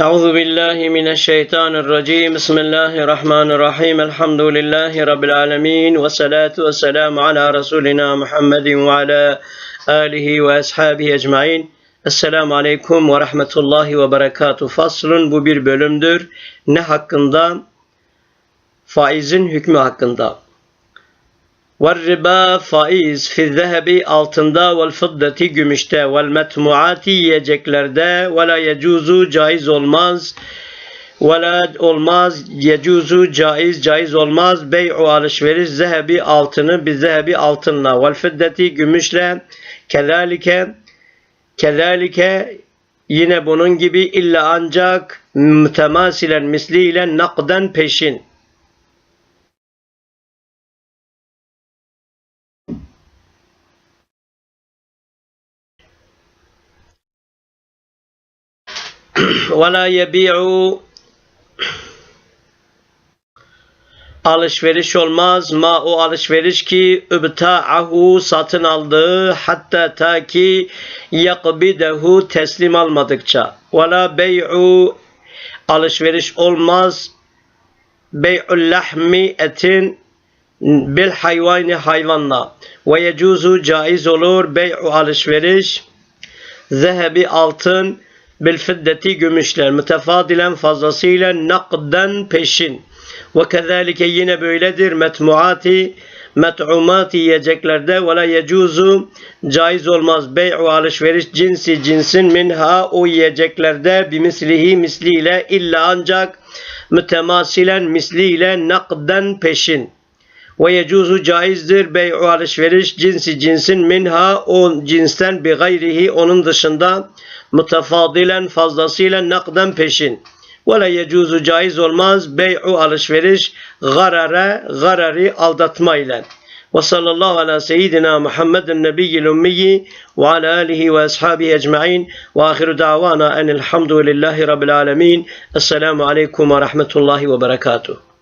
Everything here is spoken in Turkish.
أعوذ بالله من الشيطان الرجيم بسم الله الرحمن الرحيم الحمد لله رب العالمين والصلاة والسلام على رسولنا محمد وعلى آله وأصحابه أجمعين Esselamu Aleyküm ve Rahmetullahi ve Berekatuhu. Faslun bu bir bölümdür. Ne hakkında? Faizin hükmü hakkında. Riba faiz fi zehebi altında vel gümüşte vel metmuati yiyeceklerde ve la caiz olmaz. ve olmaz yecuzu caiz caiz olmaz. bey'u alışveriş zehebi altını bir zehebi altınla. vel gümüşle. kezalike kezalike yine bunun gibi illa ancak mütemasilen misliyle nakden peşin وَلَا يَبِيعُ alışveriş olmaz. Ma o alışveriş ki übta'ahu satın aldığı hatta ta ki yakbidehu teslim almadıkça. Vela bey'u alışveriş olmaz. Bey'ul lahmi etin bil hayvani hayvanla. Ve yecuzu caiz olur bey'u alışveriş. Zehebi altın bil fiddeti gümüşler mütefadilen fazlasıyla nakden peşin. Ve kezalike yine böyledir metmuati met'umati yiyeceklerde ve la yecuzu caiz olmaz bey'u alışveriş cinsi cinsin minha o yiyeceklerde bimislihi misliyle illa ancak mütemasilen misliyle nakden peşin ve yecuzu caizdir bey'u alışveriş cinsi cinsin minha o cinsten bi gayrihi onun dışında mütefadilen fazlasıyla nakden peşin. Ve la yecuzu caiz olmaz bey'u alışveriş garare garari aldatma ile. Ve sallallahu ala seyyidina Muhammedin nebiyyil ummiyi ve ala alihi ve ashabihi ecma'in ve ahiru davana enelhamdülillahi rabbil alemin. Esselamu aleyküm ve rahmetullahi ve berekatuhu.